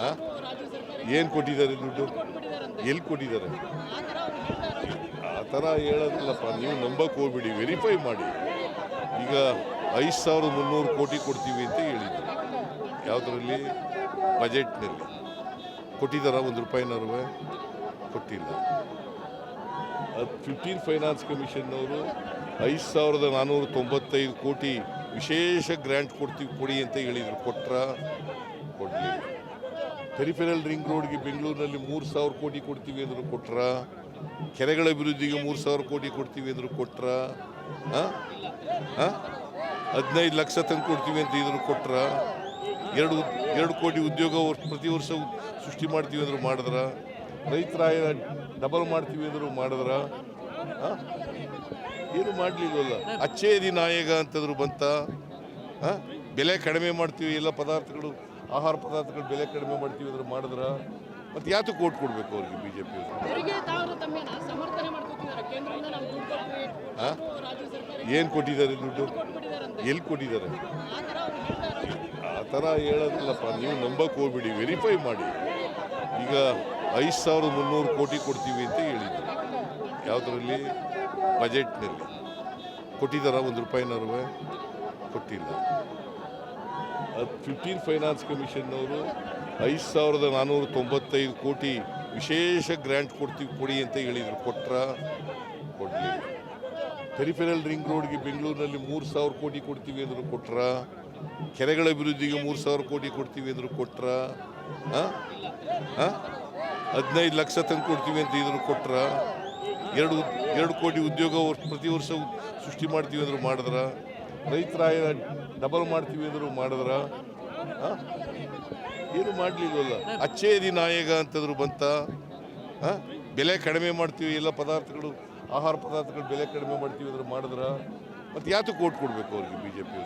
ಹಾಂ ಏನು ಕೊಟ್ಟಿದ್ದಾರೆ ದುಡ್ಡು? ಎಲ್ಲಿ ಕೊಟ್ಟಿದ್ದಾರೆ? ಆ ಥರ ಹೇಳೋದಿಲ್ಲಪ್ಪ ನೀವು ನಂಬಕ್ಕೆ ಹೋಗ್ಬಿಡಿ ವೆರಿಫೈ ಮಾಡಿ. ಈಗ ಐದು ಸಾವಿರದ ಮುನ್ನೂರು ಕೋಟಿ ಕೊಡ್ತೀವಿ ಅಂತ ಹೇಳಿದ್ರು. ಯಾವುದರಲ್ಲಿ? ಬಜೆಟ್ನಲ್ಲಿ. ಕೊಟ್ಟಿದ್ದಾರ ಒಂದು ರೂಪಾಯಿನವ್ರು ಕೊಟ್ಟಿಲ್ಲ. ಅದು ಫಿಫ್ಟೀನ್ ಫೈನಾನ್ಸ್ ಕಮಿಷನ್ನವರು ಐದು ಸಾವಿರದ ನಾನ್ನೂರ ತೊಂಬತ್ತೈದು ಕೋಟಿ ವಿಶೇಷ ಗ್ರ್ಯಾಂಟ್ ಕೊಡ್ತೀವಿ ಕೊಡಿ ಅಂತ ಹೇಳಿದರು. ಕೊಟ್ರ? ಕೊಡಲಿ. ಪೆರಿಫೆರಲ್ ರಿಂಗ್ ರೋಡ್ಗೆ ಬೆಂಗಳೂರಿನಲ್ಲಿ ಮೂರು ಸಾವಿರ ಕೋಟಿ ಕೊಡ್ತೀವಿ ಅಂದರು ಕೊಟ್ರ? ಕೆರೆಗಳ ಅಭಿವೃದ್ಧಿಗೆ ಮೂರು ಸಾವಿರ ಕೋಟಿ ಕೊಡ್ತೀವಿ ಅಂದರು ಕೊಟ್ರ? ಹದಿನೈದು ಲಕ್ಷ ತಂದು ಕೊಡ್ತೀವಿ ಅಂತ ಇದ್ರು ಕೊಟ್ರ? ಎರಡು ಎರಡು ಕೋಟಿ ಉದ್ಯೋಗ ಪ್ರತಿ ವರ್ಷ ಸೃಷ್ಟಿ ಮಾಡ್ತೀವಿ ಅಂದರು ಮಾಡಿದ್ರ? ರೈತರ ಡಬಲ್ ಮಾಡ್ತೀವಿ ಅಂದರು ಮಾಡಿದ್ರ? ಏನು ಮಾಡಲಿಲ್ಲ ಅಚ್ಚೇದಿ ನಾಯಕ ಅಂತಂದ್ರು ಬಂತ? ಬೆಲೆ ಕಡಿಮೆ ಮಾಡ್ತೀವಿ, ಎಲ್ಲ ಪದಾರ್ಥಗಳು ಆಹಾರ ಪದಾರ್ಥಗಳ ಬೆಲೆ ಕಡಿಮೆ ಮಾಡ್ತೀವಿ ಅಂದ್ರೆ ಮಾಡಿದ್ರ ಮತ್ತೆ ಯಾತು ಕೋಟ್ ಕೊಡಬೇಕು ಅವ್ರಿಗೆ ಬಿ ಜೆ ಪಿ ಏನು ಕೊಟ್ಟಿದ್ದಾರೆ ದುಡ್ಡು? ಎಲ್ಲಿ ಕೊಟ್ಟಿದ್ದಾರೆ? ಆ ಥರ ಹೇಳೋದಿಲ್ಲಪ್ಪ ನೀವು ನಂಬಕ್ಕೆ ಹೋಗ್ಬಿಡಿ ವೆರಿಫೈ ಮಾಡಿ. ಈಗ ಐದು ಸಾವಿರದ ಮುನ್ನೂರು ಕೋಟಿ ಕೊಡ್ತೀವಿ ಅಂತ ಹೇಳಿದ್ರು. ಯಾವುದರಲ್ಲಿ? ಬಜೆಟ್ನಲ್ಲಿ ಕೊಟ್ಟಿದ್ದಾರ? ಒಂದು ರೂಪಾಯಿನವ್ರು ಕೊಟ್ಟಿಲ್ಲ. ಫಿಫ್ಟೀನ್ ಫೈನಾನ್ಸ್ ಕಮಿಷನ್ನವರು ಐದು ಸಾವಿರದ ನಾನ್ನೂರ ತೊಂಬತ್ತೈದು ಕೋಟಿ ವಿಶೇಷ ಗ್ರ್ಯಾಂಟ್ ಕೊಡ್ತೀವಿ ಕೊಡಿ ಅಂತ ಹೇಳಿದರು. ಕೊಟ್ರ? ಕೊಡಲಿ ಪೆರಿಫೆರಲ್ ರಿಂಗ್ ರೋಡ್ಗೆ ಬೆಂಗಳೂರಿನಲ್ಲಿ ಮೂರು ಸಾವಿರ ಕೋಟಿ ಕೊಡ್ತೀವಿ ಅಂದರು ಕೊಟ್ರ? ಕೆರೆಗಳ ಅಭಿವೃದ್ಧಿಗೆ ಮೂರು ಸಾವಿರ ಕೋಟಿ ಕೊಡ್ತೀವಿ ಅಂದರು ಕೊಟ್ರ? ಹದಿನೈದು ಲಕ್ಷ ತಂದು ಕೊಡ್ತೀವಿ ಅಂತ ಇದ್ರು ಕೊಟ್ರ? ಎರಡು ಎರಡು ಕೋಟಿ ಉದ್ಯೋಗ ಪ್ರತಿ ವರ್ಷ ಸೃಷ್ಟಿ ಮಾಡ್ತೀವಿ ಅಂದರು ಮಾಡಿದ್ರ? ರೈತರ ಡಬಲ್ ಮಾಡ್ತೀವಿ ಅಂದ್ರು ಮಾಡಿದ್ರ? ಏನು ಮಾಡಲಿಲ್ವಲ್ಲ ಅಚ್ಚೇದಿ ನಾಯಕ ಅಂತಂದ್ರು ಬಂತ? ಬೆಲೆ ಕಡಿಮೆ ಮಾಡ್ತೀವಿ, ಎಲ್ಲ ಪದಾರ್ಥಗಳು, ಆಹಾರ ಪದಾರ್ಥಗಳು ಬೆಲೆ ಕಡಿಮೆ ಮಾಡ್ತೀವಿ ಅಂದ್ರೆ ಮಾಡಿದ್ರ, ಮತ್ತೆ ಯಾತಕ್ಕೆ ಓಟ್ ಕೊಡಬೇಕು ಅವ್ರಿಗೆ ಬಿ ಜೆ ಪಿ